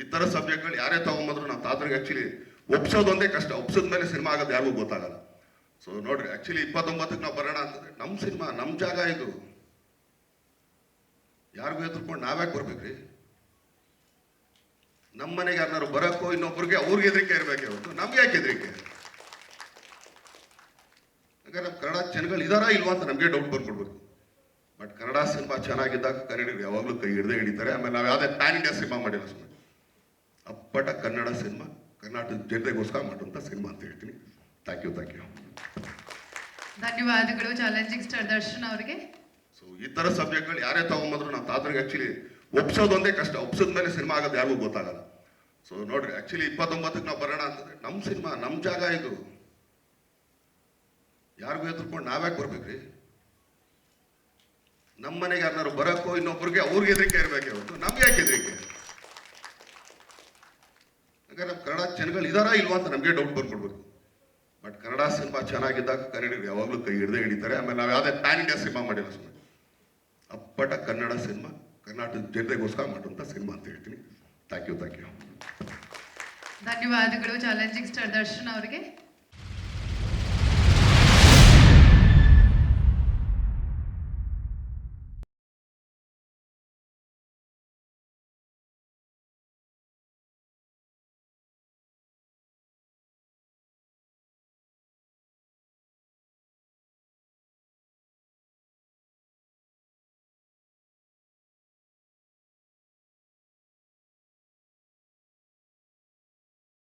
ಈ ಥರ ಸಬ್ಜೆಕ್ಟ್ಗಳು ಯಾರೇ ತಗೊಂಬಂದ್ರು ನಾವು ತಾತನಿಗೆ ಆ್ಯಕ್ಚುಲಿ ಒಪ್ಸೋದೊಂದೇ ಕಷ್ಟ. ಒಪ್ಸಿದ ಮೇಲೆ ಸಿನಿಮಾ ಆಗೋದು ಯಾರಿಗೂ ಗೊತ್ತಾಗಲ್ಲ. ಸೊ ನೋಡ್ರಿ ಆ್ಯಕ್ಚುಲಿ ಇಪ್ಪತ್ತೊಂಬತ್ತಕ್ಕೆ ನಾವು ಬರೋಣ ಅಂತಂದ್ರೆ ನಮ್ಮ ಸಿನಿಮಾ ನಮ್ಮ ಜಾಗ ಇದು. ಯಾರಿಗೂ ಹೆದರ್ಕೊಂಡು ನಾವ್ಯಾಕೆ ಬರ್ಬೇಕ್ರಿ? ನಮ್ಮ ಮನೆಗೆ ಯಾರನ್ನಾರು ಬರೋಕ್ಕೋ ಇನ್ನೊಬ್ರಿಗೆ ಅವ್ರಿಗೆ ಹೆದರಿಕೆ ಇರಬೇಕೆ ಹೊರತು ನಮ್ಗೆ ಯಾಕೆ ಹೆದರಿಕೆ? ನಮ್ಮ ಕನ್ನಡ ಜನಗಳು ಇದಾರಾ ಇಲ್ವಾ ಅಂತ ನಮಗೆ ಡೌಟ್ ಬರ್ಕೊಡ್ಬೇಕು ಬಟ್ ಕನ್ನಡ ಸಿನಿಮಾ ಚೆನ್ನಾಗಿದ್ದಾಗ ಕನ್ನಡಿಗರು ಯಾವಾಗಲೂ ಕೈ ಹಿಡ್ದೆ ಹಿಡಿತಾರೆ. ಆಮೇಲೆ ನಾವು ಯಾವುದೇ ಪ್ಯಾನ್ ಇಂಡಿಯಾ ಸಿನಿಮಾ ಮಾಡಿಲ್ಲ ಸುಮ್ಮನೆ ಅಪ್ಪಟ ಕನ್ನಡ ಸಿನಿಮಾ ಕರ್ನಾಟಕ ಜನತೆಗೋಸ್ಕರ ಮಾಡುವಂಥ ಸಿನಿಮಾ ಅಂತ ಹೇಳ್ತೀನಿ. ಥ್ಯಾಂಕ್ ಯು ಥ್ಯಾಂಕ್ ಯು ಧನ್ಯವಾದಗಳು ಚಾಲೆಂಜಿಂಗ್ ಸ್ಟಾರ್ ದರ್ಶನ್ ಅವರಿಗೆ. ಸೊ ಈ ಥರ ಸಬ್ಜೆಕ್ಟ್ಗಳು ಯಾರೇ ತಗೊಂಬಂದ್ರು ನಾವು ತಾದ್ರಿಗೆ ಆ್ಯಕ್ಚುಲಿ ಒಪ್ಸೋದೊಂದೇ ಕಷ್ಟ ಒಪ್ಸಿದ ಮೇಲೆ ಸಿನಿಮಾ ಆಗೋದು ಯಾರಿಗೂ ಗೊತ್ತಾಗಲ್ಲ. ಸೊ ನೋಡ್ರಿ ಆ್ಯಕ್ಚುಲಿ ಇಪ್ಪತ್ತೊಂಬತ್ತಕ್ಕೆ ನಾವು ಬರೋಣ ಅಂತಂದ್ರೆ ನಮ್ಮ ಸಿನಿಮಾ ನಮ್ಮ ಜಾಗ ಇದು. ಯಾರಿಗೂ ಹೆದರ್ಕೊಂಡು ನಾವ್ಯಾಕೆ ಬರ್ಬೇಕ್ರಿ? ನಮ್ಮ ಮನೆಗೆ ಯಾರನ್ನಾರು ಬರೋಕ್ಕೋ ಇನ್ನೊಬ್ರಿಗೆ ಅವ್ರಿಗೆ ಹೆದರಿಕೆ ಇರಬೇಕು ನಮ್ಗೆ ಯಾಕೆ ಹೆದರಿಕೆ? ಹಾಗಾದ್ರೆ ನಮ್ಮ ಕನ್ನಡ ಜನಗಳು ಇದಾರಾ ಇಲ್ವಾ ಅಂತ ನಮಗೆ ಡೌಟ್ ಬರ್ಕೊಡ್ಬೇಕು. ಬಟ್ ಕನ್ನಡ ಸಿನಿಮಾ ಚೆನ್ನಾಗಿದ್ದಾಗ ಕನ್ನಡಿಗರು ಯಾವಾಗಲೂ ಕೈ ಹಿಡ್ದೇ ಹಿಡಿತಾರೆ. ಆಮೇಲೆ ನಾವು ಯಾವುದೇ ಪ್ಯಾನ್ ಇಂಡಿಯಾ ಸಿನಿಮಾ ಮಾಡಿಲ್ಲ ಸುಮ್ಮನೆ ಅಪ್ಪಟ ಕನ್ನಡ ಸಿನಿಮಾ ಕರ್ನಾಟಕ ಜನತೆಗೋಸ್ಕರ ಮಾಡುವಂಥ ಸಿನಿಮಾ ಅಂತ ಹೇಳ್ತೀನಿ. ಥ್ಯಾಂಕ್ ಯು ಥ್ಯಾಂಕ್ ಯು ಧನ್ಯವಾದಗಳು. ಚಾಲೆಂಜಿಂಗ್ ಸ್ಟಾರ್ ದರ್ಶನ್ ಅವರಿಗೆ.